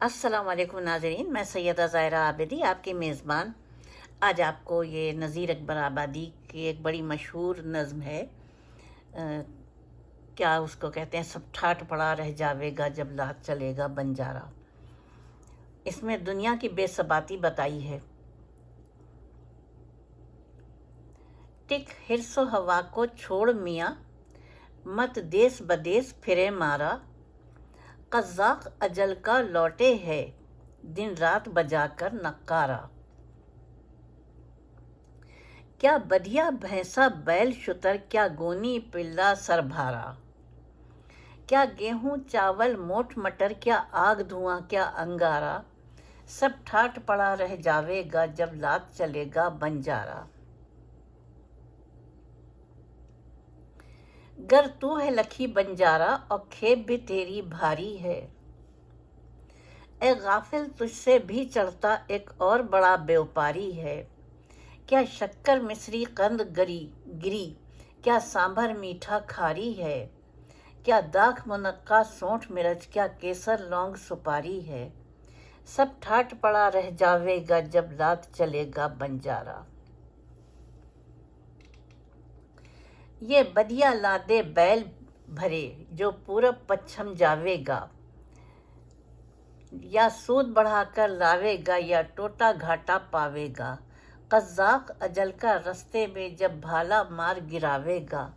السلام علیکم ناظرین، میں سیدہ ظاہرہ عابدی آپ کی میزبان۔ آج آپ کو یہ نذیر اکبر آبادی کی ایک بڑی مشہور نظم ہے۔ کیا اس کو کہتے ہیں؟ سب ٹھاٹ پڑا رہ جاوے گا جب لات چلے گا بنجارا اس میں دنیا کی بے ثباتی بتائی ہے۔ ٹک ہرس و ہوا کو چھوڑ میاں، مت دیس بدیس پھرے مارا۔ قزاق اجل کا لوٹے ہے۔ دن رات بجا کر نکارا کیا بدیا بھینسا بیل شتر، کیا گونی پلا سر بھارا۔ کیا گیہوں، چاول، موٹ مٹر، کیا آگ دھواں، کیا انگارا سب ٹھاٹ پڑا رہ جاوے گا جب لات چلے گا بنجارا گر تو ہے لکھی بنجارا اور کھیپ بھی تیری بھاری ہے۔ اے غافل، تجھ سے بھی چڑھتا ایک اور بڑا بیوپاری ہے۔ کیا شکر مصری قند گری گری، کیا سانبھر میٹھا کھاری ہے۔ کیا داغ منقع سونٹ مرچ، کیا کیسر لونگ سپاری ہے۔ سب ٹھاٹ پڑا رہ جاوے گا جب لات چلے گا بنجارا یہ بدیا لادے بیل بھرے جو پورب پچھم جاوے گا۔ یا سود بڑھا کر لاوے گا یا ٹوٹا گھاٹا پاوے گا۔ قزاق اجل کا رستے میں جب بھالا مار گراوے گا۔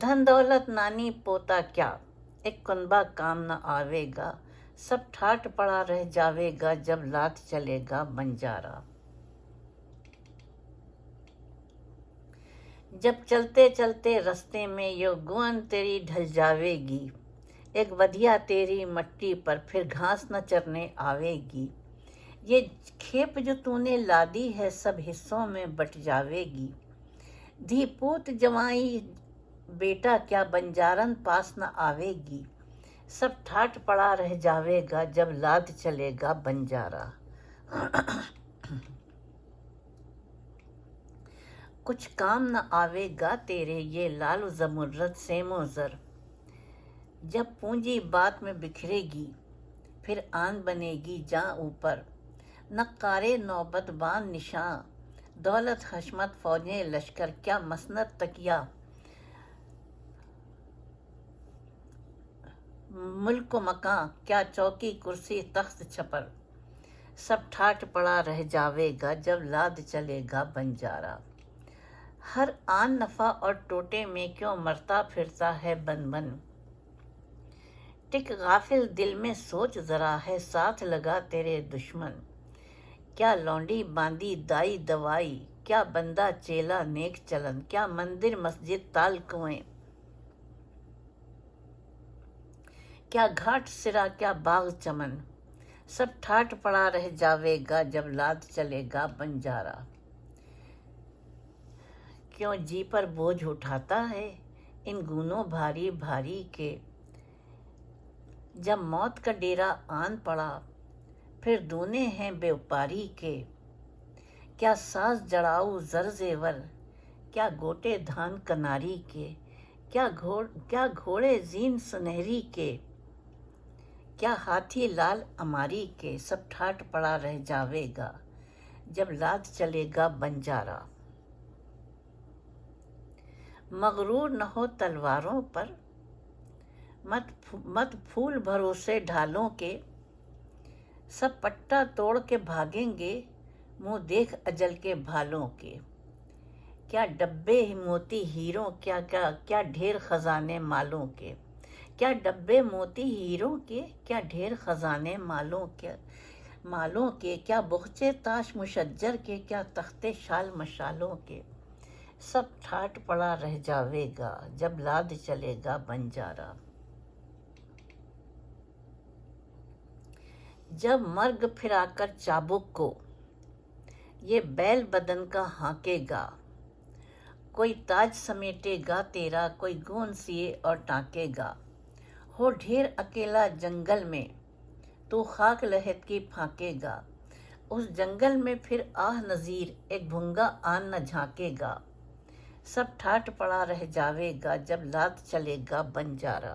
دھن دولت نانی پوتا کیا، ایک کنبا کام نہ آوے گا۔ سب ٹھاٹ پڑا رہ جاوے گا جب لات چلے گا بنجارا جب چلتے چلتے رستے میں یہ گون تیری ڈھل جاوے گی۔ ایک ودیا تیری مٹی پر پھر گھاس نہ چرنے آوے گی۔ یہ کھیپ جو تو نے لادی ہے سب حصوں میں بٹ جاوے گی۔ دھی پوت جوائی بیٹا کیا بنجارن پاس نہ آوے گی۔ سب ٹھاٹ پڑا رہ جاوے گا جب لاد چلے گا بنجارا کچھ کام نہ آوے گا تیرے یہ لال و زمرت سیم و زر جب پونجی بات میں بکھرے گی، پھر آن بنے گی جاں اوپر۔ نقارے نوبت بان نشاں، دولت حشمت فوجیں لشکر، کیا مسنت تکیا ملک و مکاں، کیا چوکی کرسی تخت چھپر۔ سب ٹھاٹ پڑا رہ جاوے گا جب لاد چلے گا بنجارا ہر آن نفع اور ٹوٹے میں کیوں مرتا پھرتا ہے بن بن۔ ٹک غافل دل میں سوچ ذرا ہے، ساتھ لگا تیرے دشمن۔ کیا لونڈی باندی دائی دوائی، کیا بندہ چیلا نیک چلن، کیا مندر مسجد تال کنویں۔ کیا گھاٹ سرا، کیا باغ چمن۔ سب ٹھاٹ پڑا رہ جاوے گا جب لاد چلے گا بنجارا۔ کیوں جی پر بوجھ اٹھاتا ہے؟ ان گونوں بھاری بھاری کے۔ جب موت کا ڈیرا آن پڑا، پھر دونے ہیں بے اپاری کے۔ کیا ساز جڑاؤ زر زیور، کیا گوٹے دھان کناری کے۔ کیا گھوڑ، کیا گھوڑے زین سنہری کے۔ کیا ہاتھی لال اماری کے، سب ٹھاٹ پڑا رہ جاوے گا، جب لاد چلے گا بنجارا مغرور نہ ہو تلواروں پر، مت مت پھول بھروسے ڈھالوں کے، سب پٹا توڑ کے بھاگیں گے منہ دیکھ اجل کے بھالوں کے۔ کیا ڈبے موتی ہیروں، کیا کیا کیا ڈھیر خزانے مالوں کے۔ کیا ڈبے موتی ہیروں کے، کیا ڈھیر خزانے مالوں کے مالوں کے۔ کیا بخچے تاش مشجر کے، کیا تختے شال مشالوں کے۔ سب ٹھاٹ پڑا رہ جاوے گا، جب لاد چلے گا بنجارا جب مرگ پھرا کر چابک کو، یہ بیل بدن کا ہانکے گا۔ کوئی تاج سمیٹے گا تیرا، کوئی گون سیے اور ٹانکے گا۔ ہو ڈھیر اکیلا جنگل میں، تو خاک لہت کی پھانکے گا۔ اس جنگل میں پھر آہ نظیر ایک بھنگا آن نہ جھانکے گا۔ سب ٹھاٹ پڑا رہ جاوے گا جب لات چلے گا بنجارا